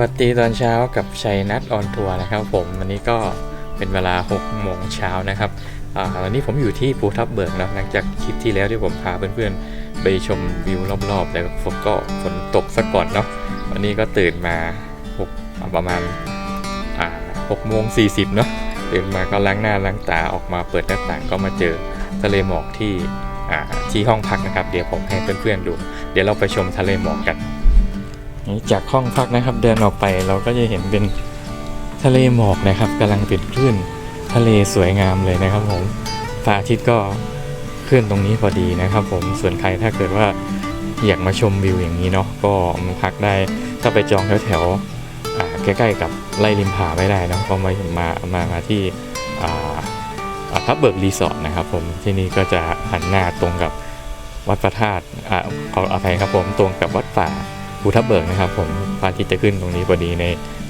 วัสดีตอนเช้ากับชัยนัทออนทัวร์นะครับผมวันนี้ก็เป็นเวลา6โมงเช้านะครับอ่าวันนี้ผมอยู่ที่ภูทับเบิกนะหลังจากคลิปที่แล้วที่ผมพาเพื่อนๆ ไปชมวิวรอบๆแล้วฝนก็ฝนตกซะก่อนเนาะวันนี้ก็ตื่นมา6ประมาณ6โมง40เนาะตื่นมาก็ล้างหน้าล้างตาออกมาเปิดหน้าต่างก็มาเจอทะเลหมอกที่ที่ห้องพักนะครับ เดี๋ยวผมให้เพื่อนๆดู เดี๋ยวเราไปชมทะเลหมอกกัน จากห้องพักนะครับ เดินออกไปเราก็จะเห็นเป็นทะเลหมอกนะครับกำลังเป็นคลื่นทะเลสวยงามเลยนะครับผมพระอาทิตย์ก็ขึ้นตรงนี้พอดีนะครับ ผมส่วนใครถ้าเกิดว่าอยากมาชมวิวอย่างนี้เนาะก็มาพักได้ถ้าไปจองแถวๆใกล้ๆกับไร่ริมผาไม่ได้นะก็มามามามาที่อ่าอ่าพับเบิร์กรีสอร์ทนะครับ ผมที่นี่ก็จะหันหน้าตรงกับวัดพระธาตุอ่าขออภัยครับผมตรงกับวัดป่า ภูทับเบิกนะครับผมพระอาทิตย์จะขึ้นตรงนี้พอดีใน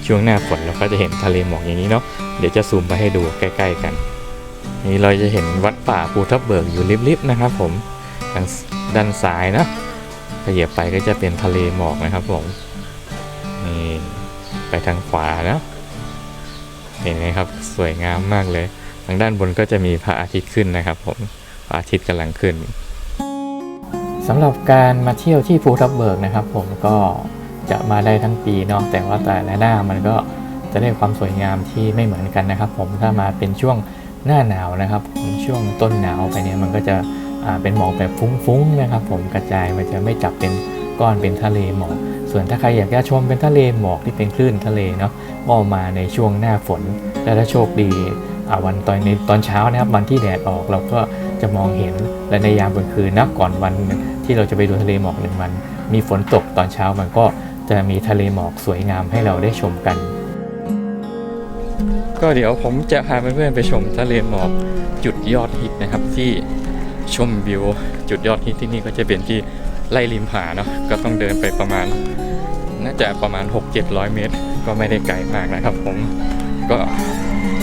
ช่วงหน้าฝนเราก็จะเห็นทะเลหมอกอย่างนี้เนาะเดี๋ยวจะซูมไปให้ดูใกล้ ๆ กัน นี่เราจะเห็นวัดป่าภูทับเบิกอยู่ริบๆนะครับ ผมทางด้านซ้ายนะขยับไปก็จะเป็นทะเลหมอกนะครับผมนี่ไปทางขวานะเห็นไหมครับสวยงามมากเลย ทางด้านบนก็จะมีพระอาทิตย์ขึ้นนะครับ ผมพระอาทิตย์กำลังขึ้น สำหรับการมาเที่ยวที่ภูทับเบิกนะครับ ผมก็จะมาได้ทั้งปีเนาะแต่ว่าแต่ละหน้ามันก็จะได้ความสวยงามที่ไม่เหมือนกันนะครับ ผมถ้ามาเป็นช่วงหน้าหนาวนะครับช่วงต้นหนาวไปเนี่ยมันก็จะเป็นหมอกแบบฟุ้งๆนะครับ ผมกระจายมันจะไม่จับเป็นก้อนเป็นทะเลหมอก ส่วนถ้าใครอยากจะชมเป็นทะเลหมอกที่เป็นคลื่นทะเลเนาะก็มาในช่วงหน้าฝน และถ้าโชคดีวันตอนในตอนเช้านะครับวันที่แดดออกเราก็ จะมองเห็นและในยามกลางคืนนะก่อนวันที่เราจะไปดูทะเลหมอกหนึ่งวัน มีฝนตกตอนเช้ามันก็จะมีทะเลหมอกสวยงามให้เราได้ชมกัน ก็เดี๋ยวผมจะพาเพื่อนๆไปชมทะเลหมอกจุดยอดฮิตนะครับที่ชมวิวจุดยอดฮิตที่นี่ก็จะเป็นที่ไล่ริมผาเนาะก็ต้องเดินไปประมาณ น่าจะประมาณ 6-700 เมตร ก็ไม่ได้ไกลมากนะครับผมก็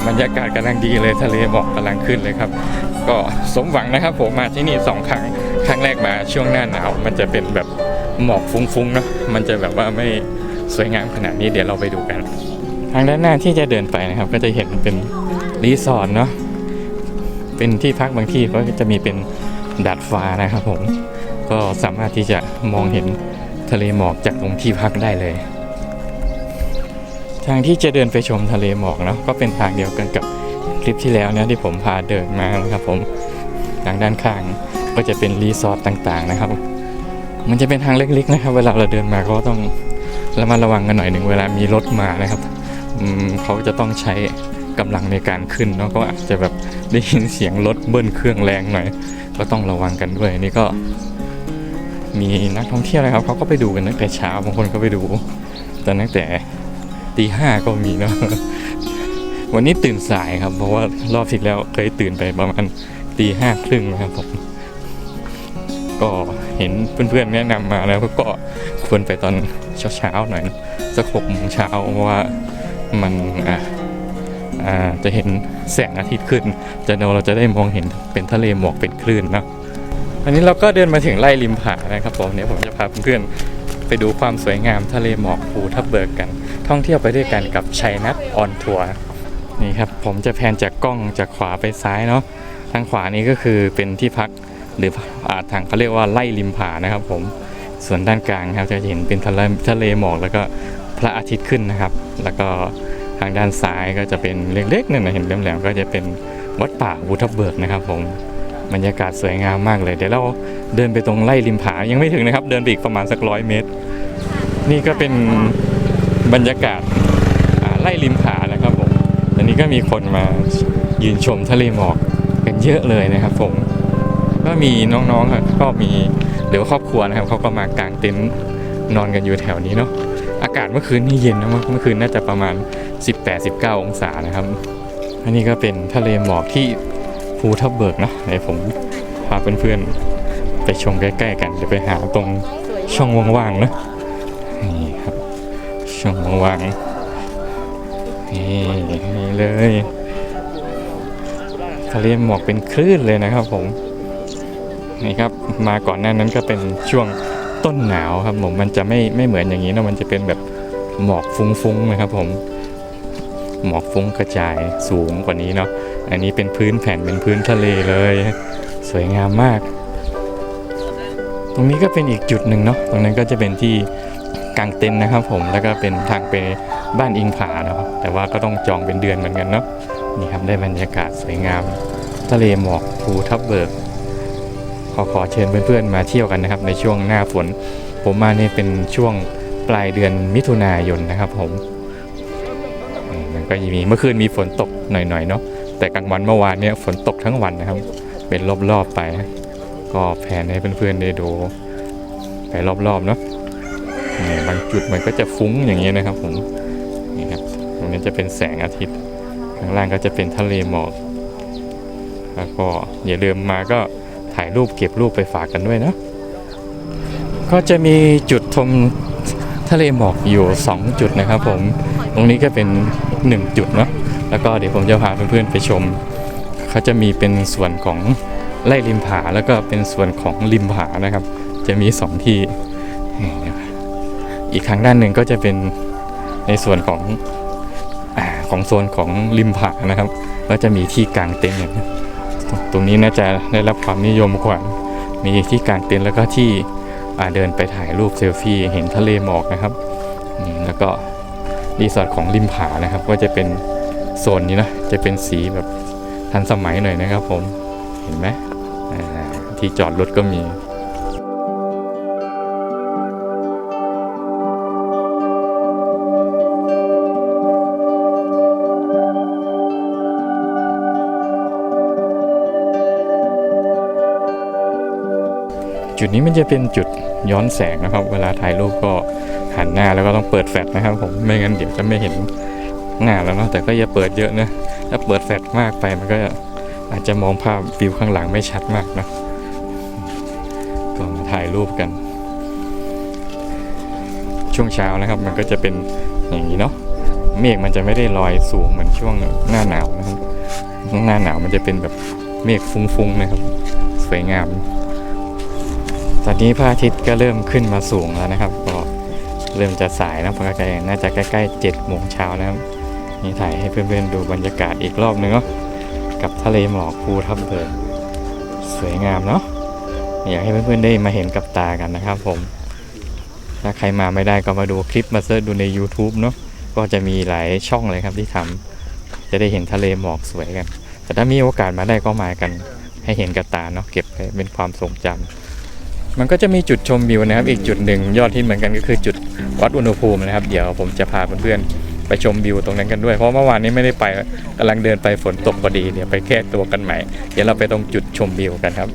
บรรยากาศกำลังดีเลยทะเลหมอกกำลังขึ้นเลยครับ ก็สมหวังนะครับผมมาที่นี่สองครั้งครั้งแรกมาช่วงหน้าหนาวมันจะเป็นแบบหมอกฟุ้งๆเนาะมันจะแบบว่าไม่สวยงามขนาดนี้เดี๋ยวเราไปดูกัน ทางด้านหน้าที่จะเดินไปนะครับ ก็จะเห็นเป็นรีสอร์ทเนาะเป็นที่พักบางที่ก็จะมีเป็นดาดฟ้านะครับผมก็สามารถที่จะมองเห็นทะเลหมอกจากตรงที่พักได้เลย ทางที่จะเดินไปชมทะเลหมอกเนาะก็เป็นทางเดียวกันกับคลิปที่แล้วนะที่ผมพาเดินมานะครับผมทางด้านข้างก็จะเป็นรีสอร์ทต่างๆนะครับ มันจะเป็นทางเล็กๆนะครับ เวลาเราเดินมาก็ต้องระมัดระวังกันหน่อยหนึ่งเวลามีรถมานะครับเขาจะต้องใช้กำลังในการขึ้นเนาะก็อาจจะแบบได้ยินเสียงรถเบิ้ลเครื่องแรงหน่อย ก็ต้องระวังกันด้วยนี่ก็มีนักท่องเที่ยวนะครับเขาก็ไปดูกันตั้งแต่เช้าบางคนก็ไปดูตอนตั้งแต่ ตีห้าก็มีเนาะวันนี้ตื่นสายครับ เพราะว่ารอบที่แล้วเคยตื่นไปประมาณตีห้าครึ่งนะครับผมก็เห็นเพื่อนๆแนะนำมาแล้วก็ควรไปตอนเช้าๆหน่อยนะสักหกโมงเช้าเพราะว่ามันอะอ่าจะเห็นแสงอาทิตย์ขึ้น จะเราจะได้มองเห็นเป็นทะเลหมอกเป็นคลื่นนะอันนี้เราก็เดินมาถึงไร่ริมผานะครับผมเดี๋ยวผมจะพาเพื่อนๆไปดูความสวยงามทะเลหมอกภูทับเบิกกัน ท่องเที่ยวไปด้วยกันกับชัยนัทออนทัวร์นี่ครับผมจะแพนจากกล้องจากขวาไปซ้ายเนาะทางขวานี้ก็คือเป็นที่พักหรืออาทางเขาเรียกว่าไล่ริมผานะครับผมส่วนด้านกลางครับจะเห็นเป็นทะเลทะเลหมอกแล้วก็พระอาทิตย์ขึ้นนะครับ แล้วก็ทางด้านซ้ายก็จะเป็นเล็กๆนั่นนะเห็นแหลมๆก็จะเป็นวัดป่าบุทับเบิกนะครับผมบรรยากาศสวยงามมากเลย เดี๋ยวเราเดินไปตรงไล่ริมผายังไม่ถึงนะครับ เดินไปอีกประมาณสักร้อยเมตร นี่ก็เป็น บรรยากาศไล่ริมผานะครับผมตอนนี้ก็มีคนมายืนชมทะเลหมอกกันเยอะเลยนะครับผมก็มีน้องๆก็มีหรือว่าครอบครัวนะครับเขาก็มากางเต็นท์นอนกันอยู่แถวนี้เนาะอากาศเมื่อคืนนี่เย็นนะเมื่อคืนน่าจะประมาณ 18-19 องศานะครับ อันนี้ก็เป็นทะเลหมอกที่ภูทับเบิกนะเดี๋ยวผมพาเพื่อนๆไปชมใกล้ๆกันเดี๋ยวไปหาตรงช่องว่างๆนะ ช่องว่างนี่นี่เลยทะเลหมอกเป็นคลื่นเลยนะครับผมนี่ครับมาก่อนหน้านั้นก็เป็นช่วงต้นหนาวครับผมมันจะไม่ไม่เหมือนอย่างนี้นะมันจะเป็นแบบหมอกฟุ้งๆนะครับผมหมอกฟุ้งกระจายสูงกว่านี้เนาะอันนี้เป็นพื้นแผ่นเป็นพื้นทะเลเลย สวยงามมาก ตรงนี้ก็เป็นอีกจุดหนึ่งเนาะตรงนั้นก็จะเป็นที่ กางเต็นท์นะครับผมแล้วก็เป็นทางไปบ้านอิงผาเนาะแต่ว่าก็ต้องจองเป็นเดือนเหมือนกันเนาะนี่ครับได้บรรยากาศสวยงาม ทะเลหมอกภูทับเบิก ขอขอเชิญเพื่อนๆมาเที่ยวกันนะครับ ในช่วงหน้าฝน ผมมานี่เป็นช่วงปลายเดือนมิถุนายนนะครับผมมันก็มีเมื่อคืนมีฝนตกหน่อยๆเนาะแต่กลางวันเมื่อวานเนี่ยฝนตกทั้งวันนะครับ เป็นรอบๆไป ก็แผนให้เพื่อนๆได้ดูไปรอบๆเนาะางจุดมันก็จะฟุ้งอย่างเงี้ยนะครับผมนี่ครับตรงนี้จะเป็นแสงอาทิตย์ข้างล่างก็จะเป็นทะเลหมอกแล้วก็อย่าลืมมาก็ถ่ายรูปเก็บรูปไปฝากกันด้วยนะก็จะมีจุดชมทะเลหมอกอยู่ 2 จุดนะครับผมตรงนี้ก็เป็น 1 จุดเนาะแล้วก็เดี๋ยวผมจะพาเพื่อนๆไปชม เขาจะมีเป็นส่วนของไล่ริมผาแล้วก็เป็นส่วนของริมผานะครับ จะมี 2 ที่นี่ อีกทางด้านหนึ่งก็จะเป็นในส่วนของอของโซนของริมผานะครับ ก็จะมีที่กางเต็นท์อย่างนี้ตรงนี้น่าจะได้รับความนิยมกว่า มีที่กางเต็นท์แล้วก็ที่เดินไปถ่ายรูปเซลฟี่เห็นทะเลหมอกนะครับ แล้วก็รีสอร์ทของริมผานะครับ ก็จะเป็นโซนนี้นะ จะเป็นสีแบบทันสมัยหน่อยนะครับผม เห็นไหมที่จอดรถก็มี นี้มันจะเป็นจุดย้อนแสงนะครับ เวลาถ่ายรูปก็หันหน้าแล้วก็ต้องเปิดแฟลชนะครับผมไม่งั้นเดี๋ยวจะไม่เห็นหน้าแล้วเนาะแต่ก็อย่าเปิดเยอะนะถ้าเปิดแฟลชมากไปมันก็อาจจะมองภาพวิวข้างหลังไม่ชัดมากนะก็มาถ่ายรูปกัน ช่วงเช้านะครับ มันก็จะเป็นอย่างนี้เนาะเมฆมันจะไม่ได้ลอยสูงเหมือนช่วงหน้าหนาวนะครับ หน้าหนาวมันจะเป็นแบบเมฆฟุ้งๆนะครับ สวยงาม ตอนนี้พระอาทิตย์ก็เริ่มขึ้นมาสูงแล้วนะครับ ก็เริ่มจะสายนะเพราะกล้น่าจะใกล้ๆเจ็ดโมงเช้านะครับนี่ถ่ายให้เพื่อนๆดูบรรยากาศอีกรอบนึงเนาะกับทะเลหมอกภูทับเบิกสวยงามเนาะอยากให้เพื่อนๆได้มาเห็นกับตากันนะครับ ผม ถ้าใครมาไม่ได้ก็มาดูคลิปมาเสิร์ชดูใน YouTube เนาะก็จะมีหลายช่องเลยครับที่ทำจะได้เห็นทะเลหมอกสวยกัน แต่ถ้ามีโอกาสมาได้ก็มากันให้เห็นกับตาเนาะเก็บไว้เป็นความทรงจำ มันก็จะมีจุดชมวิวนะครับ อีกจุดหนึ่งยอดฮิตเหมือนกันก็คือจุดวัดอุณหภูมินะครับ เดี๋ยวผมจะพาเพื่อนๆไปชมวิวตรงนั้นกันด้วยเพราะเมื่อวานนี้ไม่ได้ไปกำลังเดินไปฝนตกพอดีเดี๋ยวไปแก้ตัวกันใหม่เดี๋ยวเราไปตรงจุดชมวิวกันครับ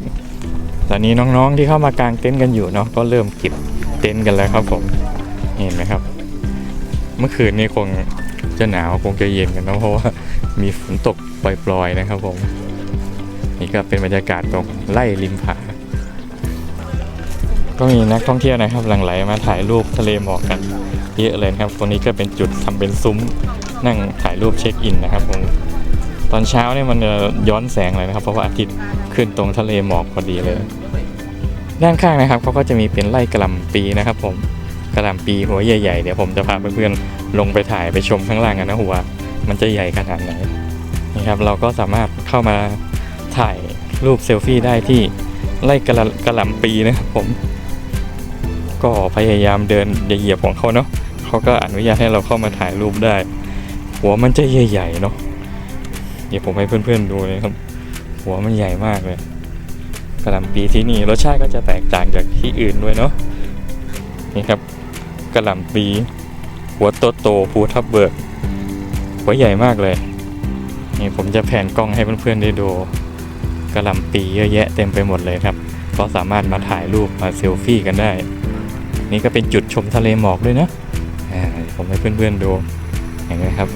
ตอนนี้น้องๆที่เข้ามากางเต็นท์กันอยู่เนาะก็เริ่มเก็บเต็นท์กันแล้วครับผมเห็นไหมครับ เมื่อคืนนี้คงจะหนาวคงจะเย็นกันเนะเพราะว่ามีฝนตกปล่อยๆนะครับผม นี่ก็เป็นบรรยากาศตรงไล่ริมผา ก็มีนักท่องเที่ยวนะครับหลั่งไหลมาถ่ายรูปทะเลหมอกกันเยอะเลยครับตรงนี้ก็เป็นจุดทำเป็นซุ้มนั่งถ่ายรูปเช็คอินนะครับผมตอนเช้าเนี่ยมันจะย้อนแสงเลยนะครับ เพราะว่าอาทิตย์ขึ้นตรงทะเลหมอกพอดีเลย ด้านข้างนะครับเขาก็จะมีเป็นไร่กระลำปีนะครับ ผมกระลำปีหัวใหญ่ๆเดี๋ยวผมจะพาเพื่อนๆลงไปถ่ายไปชมข้างล่างกันนะหัว มันจะใหญ่ขนาดไหนนี่ครับเราก็สามารถเข้ามาถ่ายรูปเซลฟี่ได้ที่ไร่กระหล่ำกระหล่ำปีนะครับผม ก็พยายามเดินเหยียบของเขาเนาะเขาก็อนุญาตให้เราเข้ามาถ่ายรูปได้ หัวมันจะใหญ่ๆเนาะเดี๋ยวผมให้เพื่อนๆดูเลยครับ หัวมันใหญ่มากเลยกระลำปีที่นี่รสชาติก็จะแตกต่างจากที่อื่นด้วยเนาะนี่ครับกระลำปีหัวโตโตภูทับเบิกหัวใหญ่มากเลยนี่ผมจะแผ่นกล้องให้เพื่อนๆได้ดูกระลำปีเยอะแยะเต็มไปหมดเลยครับก็สามารถมาถ่ายรูปมาเซลฟี่กันได้ นี่ก็เป็นจุดชมทะเลหมอกด้วยนะผมให้เพื่อนๆดูเห็นไหมครับ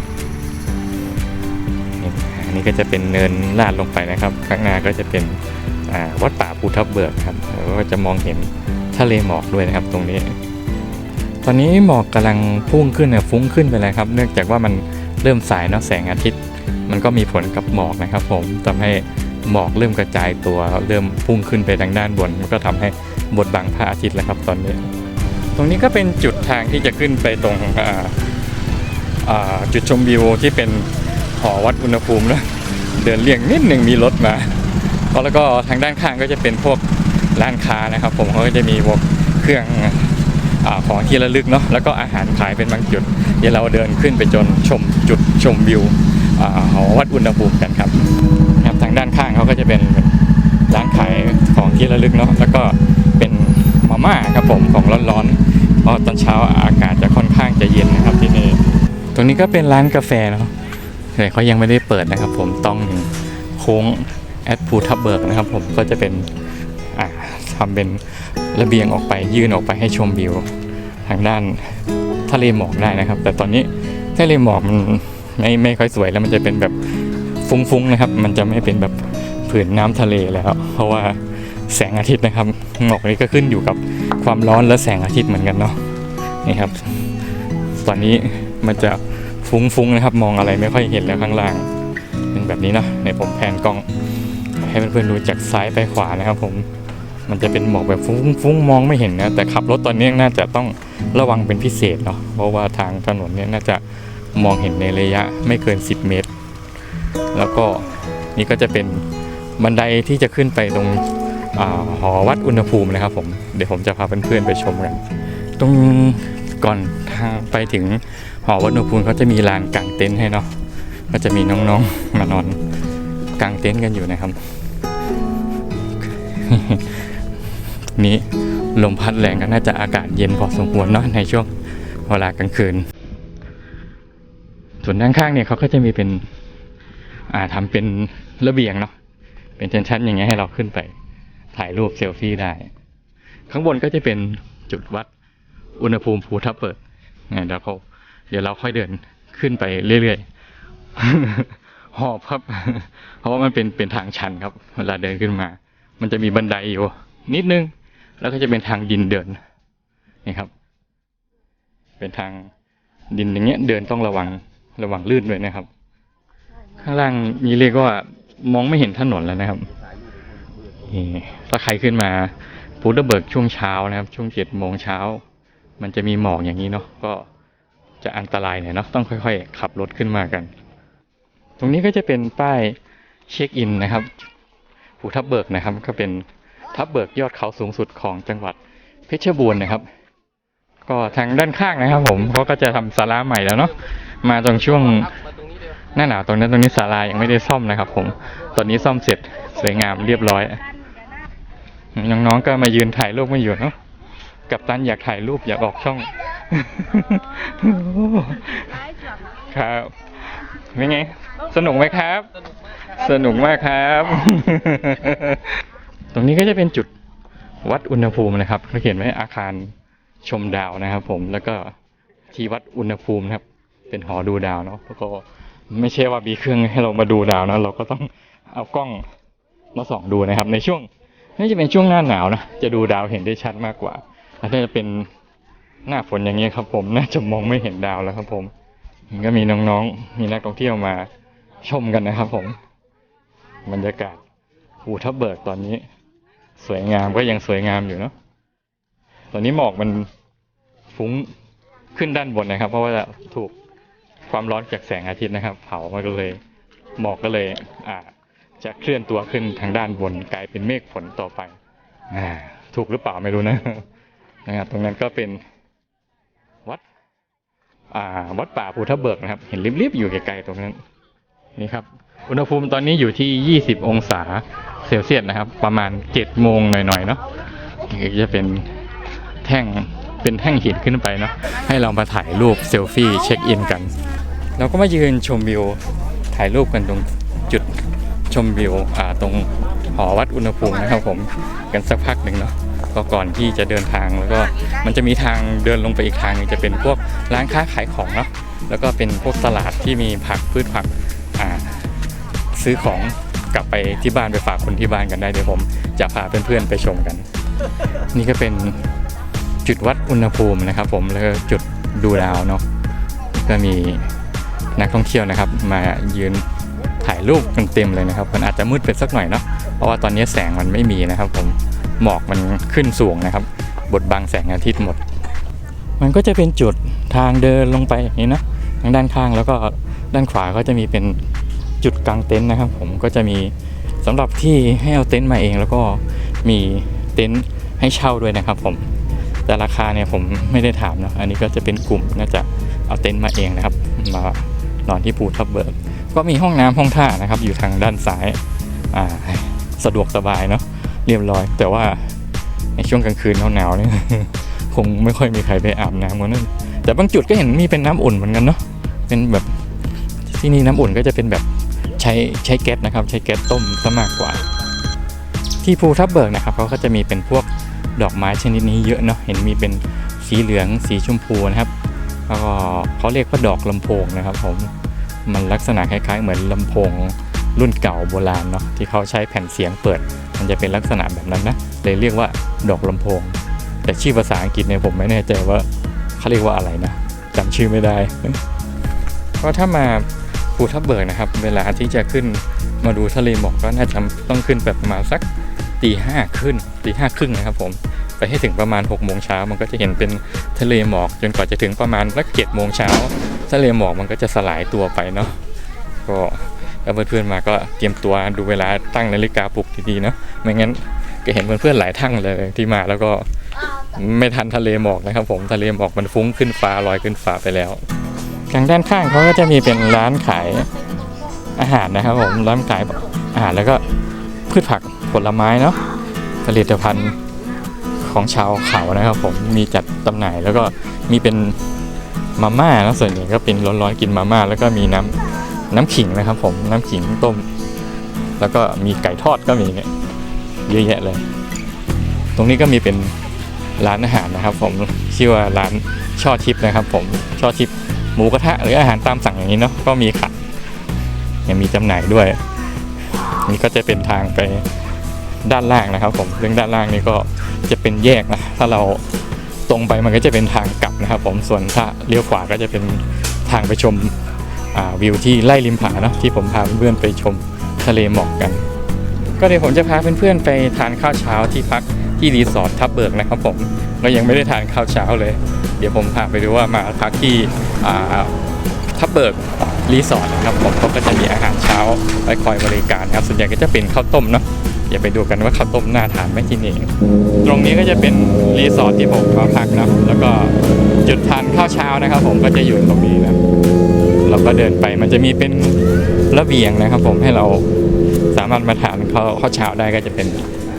นี่อันนี้ก็จะเป็นเนินลาดลงไปนะครับ ข้างหน้าก็จะเป็นวัดป่าภูทับเบิกครับแล้วก็จะมองเห็นทะเลหมอกด้วยนะครับตรงนี้ ตอนนี้หมอกกำลังพุ่งขึ้นนะฟุ้งขึ้นไปเลยครับ เนื่องจากว่ามันเริ่มสายเนาะแสงอาทิตย์ มันก็มีผลกับหมอกนะครับผมทำให้หมอกเริ่มกระจายตัว เริ่มพุ่งขึ้นไปทางด้านบน มันก็ทำให้บดบังพระอาทิตย์แล้วครับตอนนี้ ตรงนี้ก็เป็นจุดทางที่จะขึ้นไปตรงจุดชมวิวที่เป็นหอวัดอุณหภูมินะเดินเลี่ยงนิดหนึ่งมีรถมาแล้วก็ทางด้านข้างก็จะเป็นพวกร้านค้านะครับ ผมเขาก็จะมีพวกเครื่องอของที่ระลึกเนาะแล้วก็อาหารขายเป็นบางจุด เดี๋ยวเราเดินขึ้นไปจนชมจุดชมวิวหอวัดอุณหภูมิกันครับครับ ทางด้านข้างเขาก็จะเป็นร้านขายของที่ระลึกเนาะแล้วก็ มาม่าครับผมของร้อนๆเพราะตอนเช้าอากาศจะค่อนข้างจะเย็นนะครับที่นี่ตรงนี้ก็เป็นร้านกาแฟเนาะแต่เขายังไม่ได้เปิดนะครับ ผมต้องโค้งแอดภูทับเบิกนะครับ ผมก็จะเป็นอ่าทำเป็นระเบียงออกไปยื่นออกไปให้ชมวิว ทางด้านทะเลหมอกได้นะครับ แต่ตอนนี้ทะเลหมอกมันไม่ไม่ค่อยสวยแล้วมันจะเป็นแบบฟุ้งๆนะครับ มันจะไม่เป็นแบบผืนน้ำทะเลแล้ว เพราะว่า แสงอาทิตย์นะครับหมอกนี้ก็ขึ้นอยู่กับความร้อนและแสงอาทิตย์เหมือนกันเนาะนี่ครับ ตอนนี้มันจะฟุ้งๆนะครับ มองอะไรไม่ค่อยเห็นแล้วข้างล่างเป็นแบบนี้นะในผมแผนกล้อง ให้เพื่อนๆดูจากซ้ายไปขวานะครับ ผมมันจะเป็นหมอกแบบฟุ้งๆมองไม่เห็นนะแต่ขับรถตอนนี้น่าจะต้องระวังเป็นพิเศษเนาะเพราะว่าทางถนนเนี่ยน่าจะมองเห็นในระยะไม่เกิน 10 เมตร แล้วก็นี่ก็จะเป็นบันไดที่จะขึ้นไปตรง หอวัดอุณหภูมินะครับผมเดี๋ยวผมจะพาเพื่อนๆไปชมกันตรงก่อนทางไปถึงหอวัดอุณหภูมิเขาจะมีลานกางเต็นท์ให้เนาะก็จะมีน้องๆมานอนกางเต็นท์กันอยู่นะครับ นี้ลมพัดแรงก็น่าจะอากาศเย็นพอสมควรเนาะในช่วงเวลากลางคืน ส่วนด้านข้างเนี่ยเขาก็จะมีเป็น อ่าทำเป็นระเบียงเนาะเป็นชั้นๆอย่างเงี้ยให้เราขึ้นไป ถ่ายรูปเซลฟี่ได้ ข้างบนก็จะเป็นจุดวัดอุณหภูมิภูทับเบิกเดี๋ยวเขาเดี๋ยวเราค่อยเดินขึ้นไปเรื่อยๆ หอบครับ เพราะว่ามันเป็นเป็นทางชันครับ เวลาเดินขึ้นมา มันจะมีบันไดอยู่ นิดนึง แล้วก็จะเป็นทางดินเดินนี่ครับ เป็นทางดินอย่างเงี้ย เดินต้องระวังระวังลื่นด้วยนะครับ ข้างล่างมีเรียกว่ามองไม่เห็นถนนแล้วนะครับ ถ้าใครขึ้นมาพูดเบิร์กช่วงเช้านะครับ ช่วงเจ็ดโมงเช้า มันจะมีหมอกอย่างนี้เนาะก็จะอันตรายหน่อยเนาะต้องค่อยๆ ขับรถขึ้นมากัน ตรงนี้ก็จะเป็นป้ายเช็คอินนะครับภูทับเบิกนะครับ ก็เป็นทับเบิกยอดเขาสูงสุดของจังหวัดเพชรบูรณ์นะครับ ก็ทางด้านข้างนะครับ ผมเขาก็จะทำศาลาใหม่แล้วเนาะมาตรงช่วงหน้าหนาวตรงนั้นตรงนี้ศาลายังไม่ได้ซ่อมนะครับ ผมตอนนี้ซ่อมเสร็จสวยงามเรียบร้อย น้องๆก็มายืนถ่ายรูปมาอยู่เนาะกับตันอยากถ่ายรูปอยากออกช่องครับเป็นไง สนุกไหมครับ สนุกมากครับ ตรงนี้ก็จะเป็นจุดวัดอุณหภูมินะครับเขาเขียนไว้อาคารชมดาวนะครับผมแล้วก็ที่วัดอุณหภูมินะครับ เป็นหอดูดาวเนาะแล้วก็ไม่ใช่ว่ามีเครื่องให้เรามาดูดาวนะเราก็ต้องเอากล้องมาส่องดูนะครับ ในช่วง น่าจะเป็นช่วงหน้าหนาวนะ จะดูดาวเห็นได้ชัดมากกว่าแต่ถ้าจะเป็นหน้าฝนอย่างเงี้ยครับ ผมน่าจะมองไม่เห็นดาวแล้วครับ ผมก็มีน้องๆ มีนักท่องเที่ยวมาชมกันนะครับ ผมบรรยากาศภูทับเบิกตอนนี้ สวยงามก็ยังสวยงามอยู่เนาะตอนนี้หมอกมันฟุ้งขึ้นด้านบนนะครับ เพราะว่าถูกความร้อนจากแสงอาทิตย์นะครับ เผามันก็เลยหมอกก็เลย อ่า จะเคลื่อนตัวขึ้นทางด้านบนกลายเป็นเมฆฝนต่อไปอถูกหรือเปล่าไม่รู้นะนะครับตรงนั้นก็เป็นวัดวัดป่าภูทับเบิกนะครับ เห็นริบๆอยู่ไกลๆตรงนั้นนี่ครับ อุณหภูมิตอนนี้อยู่ที่ 20 องศาเซลเซียสนะครับ ประมาณ7โมงหน่อยๆเนาะก็จะเป็นแท่งเป็นแท่งหินขึ้นไปเนาะให้เรามาถ่ายรูปเซลฟี่เช็คอินกัน เราก็มายืนชมวิวถ่ายรูปกันตรงจุด ชมวิวตรงหอวัดอุณหภูมินะครับผมกันสักพักหนึ่งเนาะก็ก่อนที่จะเดินทางแล้วก็มันจะมีทางเดินลงไปอีกทางหนึงจะเป็นพวกร้านค้าขายของเนาะแล้วก็เป็นพวกตลาดที่มีผักพืชผักซื้อของกลับไปที่บ้านไปฝากคนที่บ้านกันได้เดี๋ยวผมจะพาเพื่อนๆไปชมกัน นี่ก็เป็นจุดวัดอุณหภูมินะครับ ผมแล้วก็จุดดูดาวเนาะก็มีนักท่องเที่ยวนะครับ มายืน ถ่ายรูปเต็มๆเลยนะครับ มันอาจจะมืดไปสักหน่อยเนาะเพราะว่าตอนนี้แสงมันไม่มีนะครับ ผมหมอกมันขึ้นสูงนะครับ บดบังแสงอาทิตย์หมด มันก็จะเป็นจุดทางเดินลงไปอย่างนี้นะทางด้านข้างแล้วก็ด้านขวาก็จะมีเป็นจุดกางเต็นท์นะครับ ผมก็จะมีสำหรับที่ให้เอาเต็นท์มาเอง แล้วก็มีเต็นท์ให้เช่าด้วยนะครับ ผมแต่ราคาเนี่ยผมไม่ได้ถามนะอันนี้ก็จะเป็นกลุ่มน่าจะเอาเต็นท์มาเองนะครับมานอนที่ภูทับเบิก ก็มีห้องน้ำห้องท่านะครับ อยู่ทางด้านซ้ายอ่าสะดวกสบายเนาะเรียบร้อย แต่ว่าในช่วงกลางคืนหนาวๆเนี่ยคงไม่ค่อยมีใครไปอาบน้ำกันนั่นแต่บางจุดก็เห็นมีเป็นน้ำอุ่นเหมือนกันเนาะเป็นแบบที่นี่น้ำอุ่นก็จะเป็นแบบใช้ใช้แก๊สนะครับ ใช้แก๊สต้มซะมากกว่า ที่ภูทับเบิกนะครับเขาก็จะมีเป็นพวกดอกไม้ชนิดนี้เยอะเนาะเห็นมีเป็นสีเหลืองสีชมพูนะครับแล้วก็เขาเรียกว่าดอกลำโพงนะครับผม มันลักษณะคล้ายๆ เหมือนลำโพงรุ่นเก่าโบราณเนาะที่เขาใช้แผ่นเสียงเปิด มันจะเป็นลักษณะแบบนั้นนะเลยเรียกว่าดอกลำโพง แต่ชื่อภาษาอังกฤษเนี่ยผมไม่แน่ใจว่าเขาเรียกว่าอะไรนะจำชื่อไม่ได้ก็ถ้ามาภูทับเบิกนะครับ เวลาที่จะขึ้นมาดูทะเลหมอกก็น่าจะต้องขึ้นแบบประมาณสักตีห้าขึ้นตีห้าครึ่งนะครับผม ไปให้ถึงประมาณ6กโมงเช้ามันก็จะเห็นเป็นทะเลหมอก จนกว่าจะถึงประมาณสักเจ็ดโมงเช้าทะเลหมอกมันก็จะสลายตัวไปเนาะก็แล้วเพื่อนๆมาก็เตรียมตัวดูเวลาตั้งนาฬิกาปลุกดีๆเนาะไม่งั้นก็เห็นเพื่อนๆหลายทั้งเลยที่มาแล้วก็ไม่ทันทะเลหมอกนะครับ ผมทะเลหมอกมันฟุ้งขึ้นฟ้าลอยขึ้นฟ้าไปแล้วทางด้านข้างเขาก็จะมีเป็นร้านขายอาหารนะครับผมร้านขายอาหารแล้วก็พืชผักผลไม้เนาะผลิตภัณฑ์ ของชาวเขานะครับ ผมมีจัดจำหน่ายแล้วก็มีเป็นมาม่านะส่วนใหญ่ก็เป็นร้อนๆกินมาม่าแล้วก็มีน้ำน้ำขิงนะครับ ผมน้ำขิงต้ม แล้วก็มีไก่ทอดก็มีเนี่ยเยอะแยะเลย ตรงนี้ก็มีเป็นร้านอาหารนะครับ ผมชื่อว่าร้านช่อทิพย์นะครับ ผมช่อทิพย์หมูกระทะหรืออาหารตามสั่งอย่างนี้เนาะก็มีขายยังมีจำหน่ายด้วย นี่ก็จะเป็นทางไป ด้านล่างนะครับผมซึ่งด้านล่างนี่ก็จะเป็นแยกนะ ถ้าเราตรงไปมันก็จะเป็นทางกลับนะครับ ผมส่วนถ้าเลี้ยวขวาก็จะเป็นทางไปชมวิวที่ไล่ริมผาเนาะที่ผมพาเพื่อนไปชมทะเลหมอกกัน ก็เดี๋ยวผมจะพาเพื่อนๆไปทานข้าวเช้าที่พักที่รีสอร์ททับเบิกนะครับผมก็ยังไม่ได้ทานข้าวเช้าเลย เดี๋ยวผมพาไปดูว่ามาพักที่ทับเบิกรีสอร์ทนะครับผมเขาก็จะมีอาหารเช้าไว้คอยบริการครับส่วนใหญ่ก็จะเป็นข้าวต้มเนาะ ดี๋ยวไปดูกันว่าข้าวต้มน่าทานไหมที่นี่ตรงนี้ก็จะเป็นรีสอร์ทที่ผมมาพักนะแล้วก็จุดทานข้าวเช้านะครับ ผมก็จะอยู่ตรงนี้นะเราก็เดินไปมันจะมีเป็นระเบียงนะครับ ผมให้เราสามารถมาทานข้าวข้าวเช้าได้ก็จะเป็น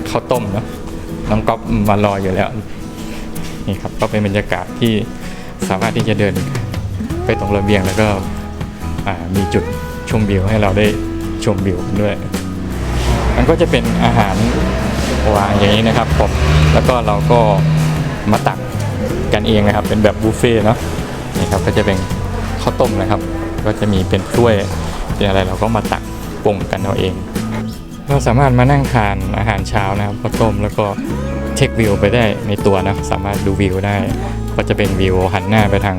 ข้าวต้มเนาะน้องก๊อฟมารออยู่แล้วนี่ครับก็เป็นบรรยากาศที่สามารถที่จะเดินไปตรงระเบียงแล้วก็มีจุดชมวิวให้เราได้ชมวิวด้วย มันก็จะเป็นอาหารวางอย่างนี้นะครับผมแล้วก็เราก็มาตักกันเองนะครับ เป็นแบบบุฟเฟ่เนาะนี่ครับก็จะเป็นข้าวต้มนะครับ ก็จะมีเป็นถ้วยเป็นอะไรเราก็มาตักปรุงกันเอาเอง เราสามารถมานั่งทานอาหารเช้านะครับข้าวต้มแล้วก็เช็ควิวไปได้ในตัวนะสามารถดูวิวได้ ก็จะเป็นวิวหันหน้าไปทาง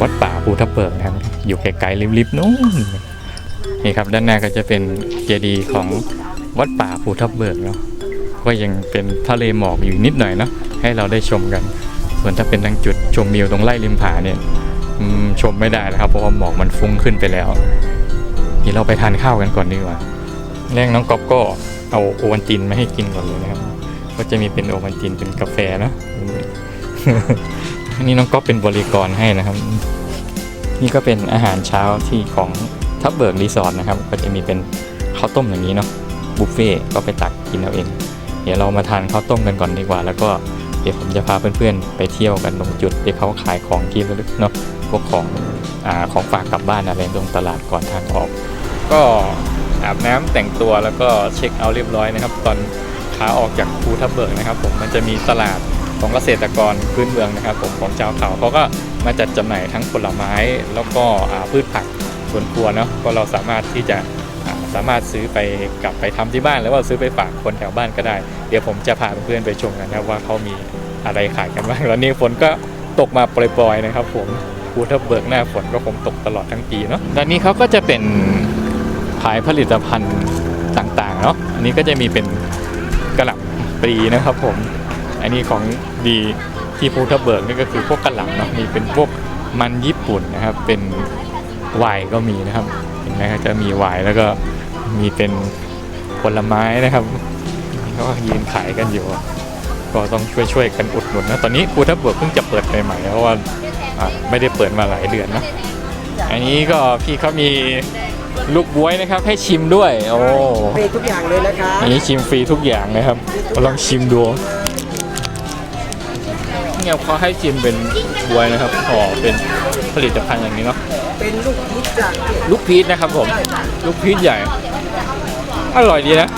วัดป่าภูทับเบิกนะครับอยู่ไกลๆริบๆนู้น นี่ครับด้านหน้าก็จะเป็นเจดีย์ของวัดป่าภูทับเบิกเนาะก็ยังเป็นทะเลหมอกอยู่นิดหน่อยเนาะให้เราได้ชมกัน ส่วนถ้าเป็นทางจุดชมวิวตรงไร่ริมผาเนี่ยชมไม่ได้นะครับ เพราะว่าหมอกมันฟุ้งขึ้นไปแล้วเดี๋ยวเราไปทานข้าวกันก่อนดีกว่าแรกน้องก๊อฟก็เอาโอวันตินมาให้กินก่อนเลยนะครับ ก็จะมีเป็นโอวันตินเป็นกาแฟนะอันนี้น้องก๊อฟเป็นบริกรให้นะครับ นี่ก็เป็นอาหารเช้าที่ของ ทับเบิร์กรีสอร์ทนะครับ ก็จะมีเป็นข้าวต้มอย่างนี้เนาะบุฟเฟ่ก็ไปตักกินเอาเอง เดี๋ยวเรามาทานข้าวต้มกันก่อนดีกว่า แล้วก็เดี๋ยวผมจะพาเพื่อนๆ ไปเที่ยวกันตรงจุดที่เขาขายของที่ระลึกเนาะพวกของอของฝากกลับบ้านอะไรตรงตลาดก่อนทางออก ก็อาบน้ำแต่งตัวแล้วก็เช็คเอาท์เรียบร้อยนะครับ ตอนขาออกจากภูทับเบิกนะครับ ผมมันจะมีตลาดของเกษตรกรพื้นเมืองนะครับ ผมของชาวเขาเขาก็มาจัดจำหน่ายทั้งผลไม้แล้วก็พืชผัก ส่วนครัวเนาะก็เราสามารถที่จะสามารถซื้อไปกลับไปทำที่บ้านหรือว่าซื้อไปฝากคนแถวบ้านก็ได้ เดี๋ยวผมจะพาเพื่อนไปชมกันนะครับว่าเขามีอะไรขายกันบ้างแล้วนี่ฝนก็ตกมาปล่อยๆนะครับ ผมภูทับเบิกหน้าฝนก็คงตกตลอดทั้งปีเนาะด้านนี้เขาก็จะเป็นขายผลิตภัณฑ์ต่างๆเนาะอันนี้ก็จะมีเป็นกระหล่ำปลีนะครับ ผมอันนี้ของดีที่ภูทับเบิกนี่ก็คือพวกกระหล่ำเนาะมีเป็นพวกมันญี่ปุ่นนะครับเป็น ไวน์ก็มีนะครับเห็นไหมครับจะมีไวน์แล้วก็มีเป็นผลไม้นะครับเขาก็ยืนขายกันอยู่ ก็ต้องช่วยๆกันอุดหนุนนะตอนนี้ภูทับเบิกเพิ่งจะเปิดใหม่ๆเพราะว่าอะไม่ได้เปิดมาหลายเดือนนะอันนี้ก็พี่เขามีลูกบวยนะครับ ให้ชิมด้วยโอ้ฟรีทุกอย่างเลยนะคะอันนี้ชิมฟรีทุกอย่างนะครับลองชิมดูเนี่ยเขาให้ชิมเป็นบวยนะครับห่อเป็นผลิตภัณฑ์อย่างนี้เนาะ เป็นลูกพิซซ่าลูกพีชนะครับผม ลูกพีชใหญ่ อร่อยดีนะ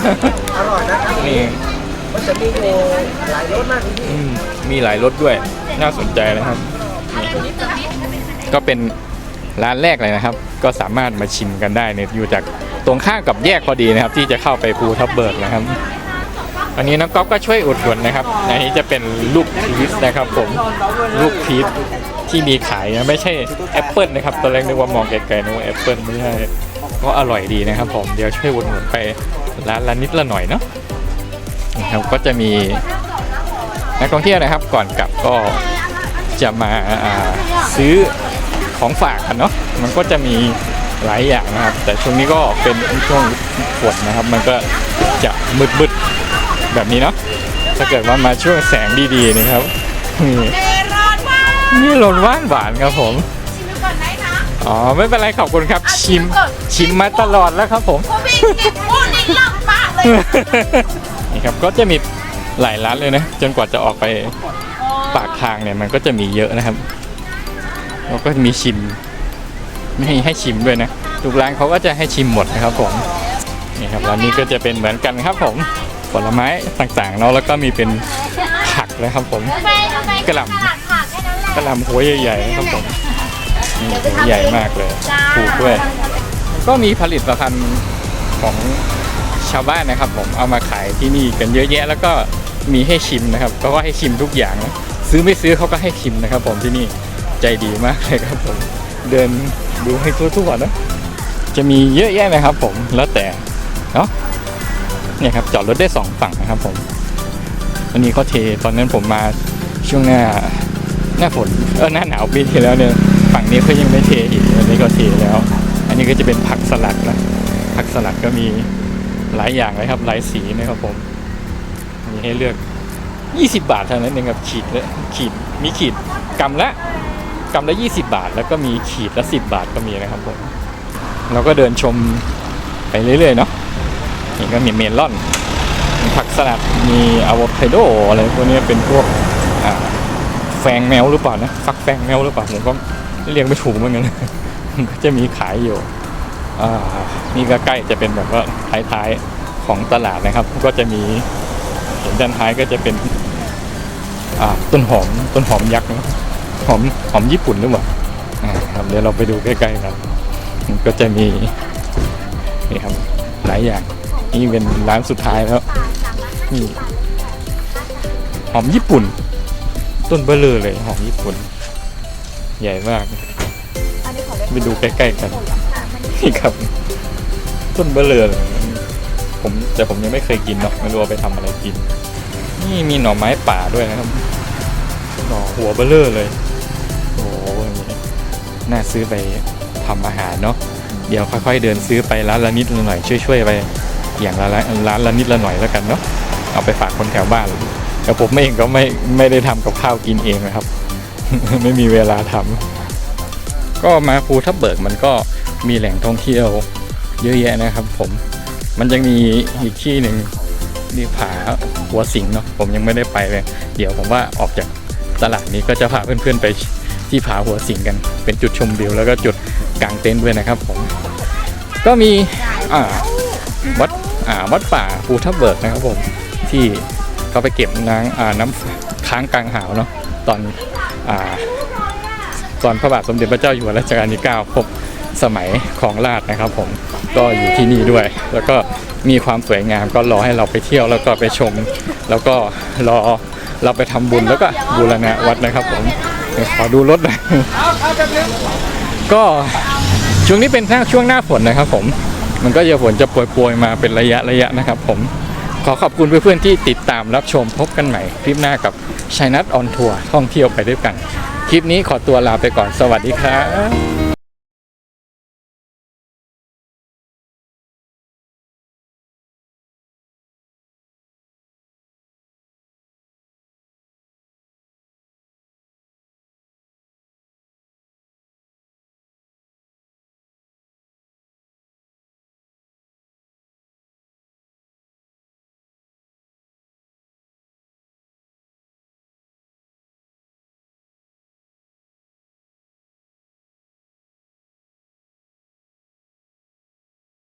อร่อยนะครับนี่มันจะมีอยู่หลายรสมากที่นี่อืมมีหลายรสด้วย น่าสนใจนะครับนี่ก็เป็นร้านแรกเลยนะครับ ก็สามารถมาชิมกันได้เนี่ยอยู่จากตรงข้ามกับแยกพอดีนะครับ ที่จะเข้าไปภูทับเบิกนะครับ อันนี้น้องก๊อฟก็ช่วยอุดหนุนนะครับ อันนี้จะเป็นลูกพีชนะครับ ผมลูกพีชที่มีขายนะไม่ใช่แอปเปิลนะครับตอนแรกนึกว่ามองไกลๆนึกว่าแอปเปิลไม่ใช่ก็อร่อยดีนะครับ ผมเดี๋ยวช่วยอุดหนุนไปร้านละนิดละหน่อยเนาะนี่ครับก็จะมีนักท่องเที่ยวนะครับ ก่อนกลับก็จะมาอ่าซื้อของฝากกันเนาะมันก็จะมีหลายอย่างนะครับ แต่ช่วงนี้ก็เป็นช่วงฝนนะครับ มันก็จะมืดๆ แบบนี้เนาะถ้าเกิดว่ามาช่วงแสงดีๆนะครับนี่เมรอนมากนี่รสหวานหวานๆครับผมชิมดูก่อนได้นะ อ๋อไม่เป็นไรขอบคุณครับชิมชิมมาตลอดแล้วครับผมพอวิ่งเก็บพูดนี่ลำบากเลยนี่ครับก็จะมีหลายร้านเลยนะ จนกว่าจะออกไปปากทางเนี่ยมันก็จะมีเยอะนะครับแล้วก็มีชิมไม่ให้ให้ชิมด้วยนะทุกร้านเขาก็จะให้ชิมหมดนะครับผมนี่ครับร้านนี้ก็จะเป็นเหมือนกันครับผม ผลไม้ต่างๆเนาะแล้วก็มีเป็นผักนะครับผมไปไปกระหล่ำตลาดผักแค่นั้นแหละกระหล่ำหัวใหญ่ๆนะครับผมนี่หัวใหญ่มากเลยปลูกด้วย ก็มีผลิตภัณฑ์ของชาวบ้านนะครับ ผมเอามาขายที่นี่กันเยอะแยะ แล้วก็มีให้ชิมนะครับก็ให้ชิมทุกอย่างนะซื้อไม่ซื้อเขาก็ให้ชิมนะครับ ผมที่นี่ใจดีมากเลยครับผมเดินดูให้ทั่วๆนะจะมีเยอะแยะนะครับผมแล้วแต่เนาะ เนี่ยครับจอดรถได้สองฝั่งนะครับผมอันนี้เขาเทตอนนั้นผมมาช่วงหน้าหน้าฝนเออหน้าหนาวปีที่แล้วเนี่ยฝั่งนี้เขายังไม่เทอีกอันนี้ก็เทแล้ว อันนี้ก็จะเป็นผักสลัดนะผักสลัดก็มีหลายอย่างเลยครับหลายสีนะครับผมมีให้เลือก 20 บาทเท่านั้นเองครับขีดละขีดมีขีดกำละกำละ 20 บาท แล้วก็มีขีดละ 10 บาทก็มีนะครับผมเราก็เดินชมไปเรื่อยๆเนาะ นี่ก็มีเมลอน มีผักสลัด มีอะโวคาโดอะไรพวกนี้เป็นพวกแฟงแมวหรือเปล่านะ ฟักแฟงแมวหรือเปล่า ผมก็เรียกไม่ถูกเหมือนกันมันก็จะมีขายอยู่นี่ก็ใกล้จะเป็นแบบว่าท้ายๆของตลาดนะครับ ก็จะมีเห็นด้านท้ายก็จะเป็นต้นหอมต้นหอมยักษ์นะหอมหอมญี่ปุ่นหรือเปล่าครับเดี๋ยวเราไปดูใกล้ๆกันก็จะมีนี่ครับหลายอย่าง นี่เป็นร้านสุดท้ายแล้วนี่หอมญี่ปุ่น ต้นเบลเลอเลยหอมญี่ปุ่น ใหญ่มากไปดูใกล้ๆกันนี่ครับ ต้นเบลเลอเลยผมแต่ผมยังไม่เคยกินเนาะไม่รู้ว่าไปทำอะไรกิน นี่มีหน่อไม้ป่าด้วยนะครับหน่อหัวเบลเลอเลยโอ้โหน่าซื้อไปทำอาหารเนาะเดี๋ยวค่อยๆเดินซื้อไปร้านละนิดละหน่อยช่วยๆไป อย่างละร้านละนิดละหน่อยแล้วกันเนาะเอาไปฝากคนแถวบ้านแต่ผมเองก็ไม่ไม่ได้ทำกับข้าวกินเองนะครับ ไม่มีเวลาทำก็มาภูทับเบิกมันก็มีแหล่งท่องเที่ยวเยอะแยะนะครับ ผมมันยังมีอีกที่หนึ่งนี่ผาหัวสิงเนาะผมยังไม่ได้ไปเลย เดี๋ยวผมว่าออกจากตลาดนี้ก็จะพาเพื่อนๆไปที่ผาหัวสิงกัน เป็นจุดชมวิวแล้วก็จุดกางเต็นท์ด้วยนะครับผมก็มีวัด วัดป่าภูทับเบิกนะครับผมที่เขาไปเก็บน้ำน้ำค้างกลางหาวเนาะตอนอตอนพระบาทสมเด็จพระเจ้าอยู่หัวรัชกาลที่ 9 พบสมัยของราชนะครับผมก็อยู่ที่นี่ด้วย แล้วก็มีความสวยงามก็รอให้เราไปเที่ยวแล้วก็ไปชม แล้วก็รอเราไปทำบุญแล้วก็บูรณะวัดนะครับผมขอดูรถหน่อยก็ช่วงนี้เป็นช่วงหน้าฝนนะครับผม มันก็จะฝนจะโปรยๆมาเป็นระยะระยะนะครับ ผมขอขอบคุณเพื่อนๆที่ติดตามรับชมพบกันใหม่ คลิปหน้ากับชัยนัทออนทัวร์ท่องเที่ยวไปด้วยกัน คลิปนี้ขอตัวลาไปก่อนสวัสดีครับ